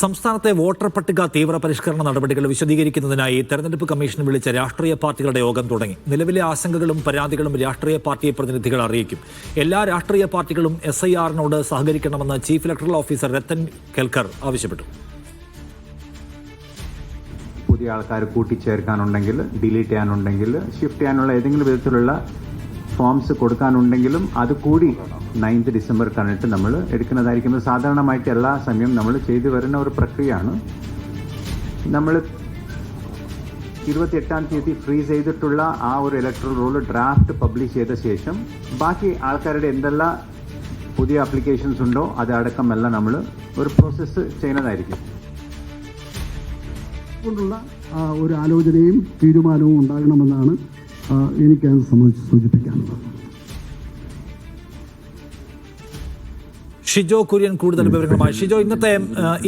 സംസ്ഥാനത്തെ വോട്ടർ പട്ടിക തീവ്ര പരിഷ്കരണ നടപടികൾ വിശദീകരിക്കുന്നതിനായി തെരഞ്ഞെടുപ്പ് കമ്മീഷൻ വിളിച്ച രാഷ്ട്രീയ പാർട്ടികളുടെ യോഗം തുടങ്ങി. നിലവിലെ ആശങ്കകളും പരാതികളും രാഷ്ട്രീയ പാർട്ടി പ്രതിനിധികൾ അറിയിക്കും. എല്ലാ രാഷ്ട്രീയ പാർട്ടികളും എസ് ഐ ആറിനോട് സഹകരിക്കണമെന്ന് chief electoral officer Rathan Kelkar ആവശ്യപ്പെട്ടു. പുതിയ ആൾക്കാർ കൂട്ടിച്ചേർക്കാനുണ്ടെങ്കിൽ ഡിലീറ്റ് ചെയ്യാനുണ്ടെങ്കിൽ ഷിഫ്റ്റ് ചെയ്യാനുള്ള ഏതെങ്കിലും വിധത്തിലുള്ള ഫോംസ് കൊടുക്കാനുണ്ടെങ്കിലും അത് കൂടി നയൻത് ഡിസംബർ കണ്ടിട്ട് നമ്മൾ എടുക്കുന്നതായിരിക്കും. സാധാരണമായിട്ട് എല്ലാ സമയം നമ്മൾ ചെയ്തു വരുന്ന ഒരു പ്രക്രിയയാണ്. നമ്മൾ ഇരുപത്തിയെട്ടാം തീയതി ഫ്രീസ് ചെയ്തിട്ടുള്ള ആ ഒരു ഇലക്ട്രൽ റോൾ ഡ്രാഫ്റ്റ് പബ്ലിഷ് ചെയ്ത ശേഷം ബാക്കി ആൾക്കാരുടെ എന്തെല്ലാം പുതിയ ആപ്ലിക്കേഷൻസ് ഉണ്ടോ അതടക്കം എല്ലാം നമ്മൾ ഒരു പ്രോസസ്സ് ചെയ്യുന്നതായിരിക്കും. കൊണ്ടുള്ള ഒരു ആലോചനയും തീരുമാനവും ഉണ്ടാകണമെന്നാണ് എനിക്ക് സംബന്ധിച്ച് സൂചിപ്പിക്കാനുള്ളത്. ഷിജോ കുര്യൻ കൂടുതൽ വിവരങ്ങളുമായി. ഷിജോ ഇന്നത്തെ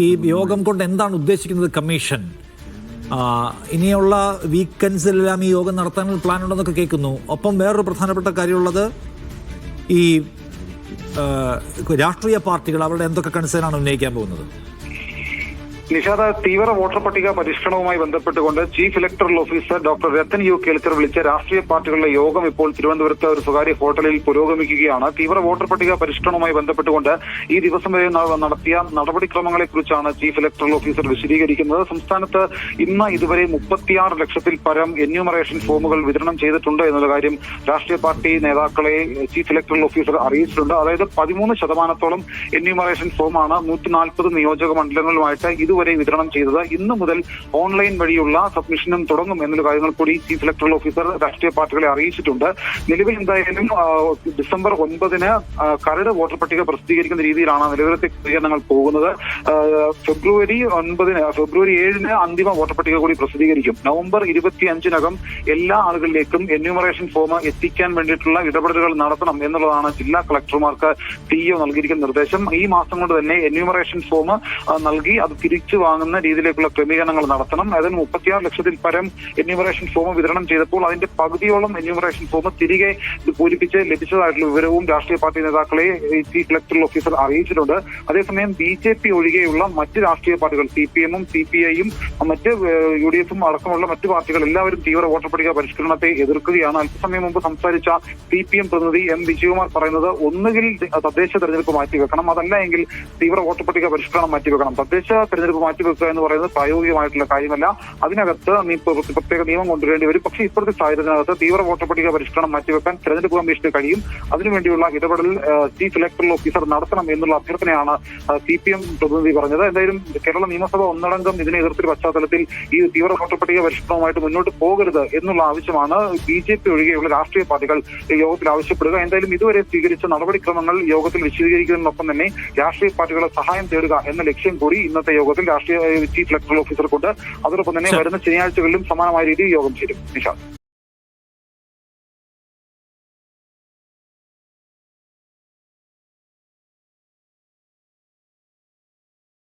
ഈ യോഗം കൊണ്ട് എന്താണ് ഉദ്ദേശിക്കുന്നത് കമ്മീഷൻ? ഇനിയുള്ള വീക്കെൻഡ്സിലെല്ലാം ഈ യോഗം നടത്താനുള്ള പ്ലാൻ ഉണ്ടെന്നൊക്കെ കേൾക്കുന്നു. ഒപ്പം വേറൊരു പ്രധാനപ്പെട്ട കാര്യമുള്ളത് ഈ രാഷ്ട്രീയ പാർട്ടികൾ അവരുടെ എന്തൊക്കെ കൺസേൺ ആണ് ഉന്നയിക്കാൻ പോകുന്നത്? നിഷാദ തീവ്ര വോട്ടർ പട്ടിക പരിഷ്കരണവുമായി ബന്ധപ്പെട്ടുകൊണ്ട് chief electoral officer doctor Rathan U Kelkar വിളിച്ച രാഷ്ട്രീയ പാർട്ടികളുടെ യോഗം ഇപ്പോൾ തിരുവനന്തപുരത്ത് ഒരു സ്വകാര്യ ഹോട്ടലിൽ പുരോഗമിക്കുകയാണ്. തീവ്ര വോട്ടർ പട്ടിക പരിഷ്കരണവുമായി ബന്ധപ്പെട്ടുകൊണ്ട് ഈ ദിവസം വരെ നടത്തിയ നടപടിക്രമങ്ങളെക്കുറിച്ചാണ് ചീഫ് ഇലക്ടറൽ ഓഫീസർ വിശദീകരിക്കുന്നത്. സംസ്ഥാനത്ത് ഇന്ന് ഇതുവരെ മുപ്പത്തിയാറ് ലക്ഷത്തിൽ പരം എന്യൂമറേഷൻ ഫോമുകൾ വിതരണം ചെയ്തിട്ടുണ്ട് എന്നുള്ള കാര്യം രാഷ്ട്രീയ പാർട്ടി നേതാക്കളെ ചീഫ് ഇലക്ടറൽ ഓഫീസർ അറിയിച്ചിട്ടുണ്ട്. അതായത് പതിമൂന്ന് ശതമാനത്തോളം എന്യൂമറേഷൻ ഫോമാണ് നൂറ്റി നാൽപ്പത് നിയോജക മണ്ഡലങ്ങളുമായിട്ട് ഇതുവരെ വിതരണം ചെയ്തത്. ഇന്ന് മുതൽ ഓൺലൈൻ വഴിയുള്ള സബ്മിഷനും തുടങ്ങും എന്നുള്ള കാര്യങ്ങൾ കൂടി ചീഫ് ഇലക്ടറൽ ഓഫീസർ രാഷ്ട്രീയ പാർട്ടികളെ അറിയിച്ചിട്ടുണ്ട്. നിലവിൽ എന്തായാലും ഡിസംബർ ഒൻപതിന് കരട് വോട്ടർ പട്ടിക പ്രസിദ്ധീകരിക്കുന്ന രീതിയിലാണ് നിലവിലത്തെ ക്രമീകരണങ്ങൾ പോകുന്നത്. ഫെബ്രുവരി ഒൻപതിന് ഫെബ്രുവരി ഏഴിന് അന്തിമ വോട്ടർ പട്ടിക കൂടി പ്രസിദ്ധീകരിക്കും. നവംബർ ഇരുപത്തി അഞ്ചിനകം എല്ലാ ആളുകളിലേക്കും എന്യൂമറേഷൻ ഫോം എത്തിക്കാൻ വേണ്ടിയിട്ടുള്ള ഇടപെടലുകൾ നടത്തണം എന്നുള്ളതാണ് ജില്ലാ കളക്ടർമാർക്ക് ടിഒ നൽകിയിരിക്കുന്ന നിർദ്ദേശം. ഈ മാസം കൊണ്ട് തന്നെ എന്യൂമറേഷൻ ഫോം നൽകി അത് തിരിച്ചു വാങ്ങുന്ന രീതിയിലേക്കുള്ള ക്രമീകരണങ്ങൾ നടത്തണം. അതിന് മുപ്പത്തിയാറ് ലക്ഷത്തിൽ പരം എന്യൂമറേഷൻ ഫോം വിതരണം ചെയ്തപ്പോൾ അതിന്റെ പകുതിയോളം എന്യൂമറേഷൻ ഫോം തിരികെ പൂരിപ്പിച്ച് ലഭിച്ചതായിട്ടുള്ള വിവരവും രാഷ്ട്രീയ പാർട്ടി നേതാക്കളെ ചീഫ് ഇലക്ടറൽ ഓഫീസർ അറിയിച്ചിട്ടുണ്ട്. അതേസമയം ബി ജെ പി ഒഴികെയുള്ള മറ്റ് രാഷ്ട്രീയ പാർട്ടികൾ സി പി എമ്മും സി പി ഐയും മറ്റ് യു ഡി എഫും അടക്കമുള്ള മറ്റ് പാർട്ടികൾ എല്ലാവരും തീവ്ര വോട്ടർ പട്ടിക പരിഷ്കരണത്തെ എതിർക്കുകയാണ്. അല്പസമയം മുമ്പ് സംസാരിച്ച സി പി എം പ്രതിനിധി എം വിജയകുമാർ പറയുന്നത് ഒന്നുകിൽ തദ്ദേശ തെരഞ്ഞെടുപ്പ് മാറ്റിവെക്കണം. അതല്ല എങ്കിൽ തീവ്ര വോട്ടർ പട്ടിക പരിഷ്കരണം മാറ്റിവെക്കണം. തദ്ദേശ തെരഞ്ഞെടുപ്പ് മാറ്റിവെക്കുക എന്ന് പറയുന്നത് പ്രായോഗികമായിട്ടുള്ള കാര്യമല്ല. അതിനകത്ത് പ്രത്യേക നിയമം കൊണ്ടുവരേണ്ടി വരും. പക്ഷേ ഇപ്പോഴത്തെ സാഹചര്യത്തിനകത്ത് തീവ്ര വോട്ടർ പട്ടിക പരിഷ്കരണം മാറ്റിവെക്കാൻ തെരഞ്ഞെടുപ്പ് കമ്മീഷന് കഴിയും. അതിനുവേണ്ടിയുള്ള ഇടപെടൽ ചീഫ് ഇലക്ടറൽ ഓഫീസർ നടത്തണം എന്നുള്ള അഭ്യർത്ഥനയാണ് സി പി എം പ്രതിനിധി പറഞ്ഞത്. എന്തായാലും കേരള നിയമസഭ ഒന്നടങ്കം ഇതിനെ എതിർത്തിയ പശ്ചാത്തലത്തിൽ ഈ തീവ്ര വോട്ടർ പട്ടിക പരിഷ്കരണവുമായിട്ട് മുന്നോട്ട് പോകരുത് എന്നുള്ള ആവശ്യമാണ് ബി ജെ പി ഒഴികെയുള്ള രാഷ്ട്രീയ പാർട്ടികൾ യോഗത്തിൽ ആവശ്യപ്പെടുക. എന്തായാലും ഇതുവരെ സ്വീകരിച്ച നടപടിക്രമങ്ങൾ യോഗത്തിൽ വിശദീകരിക്കുന്നതിനൊപ്പം തന്നെ രാഷ്ട്രീയ പാർട്ടികളെ സഹായം തേടുക എന്ന ലക്ഷ്യം കൂടി ഇന്നത്തെ യോഗത്തിൽ രാഷ്ട്രീയ ചീഫ് ഇലക്ടറൽ ഓഫീസർക്കുണ്ട് അതോടൊപ്പം തന്നെ. വരുന്ന ശനിയാഴ്ചകളിലും സമാനമായ രീതിയിൽ യോഗം ചേരും നിഷാദ്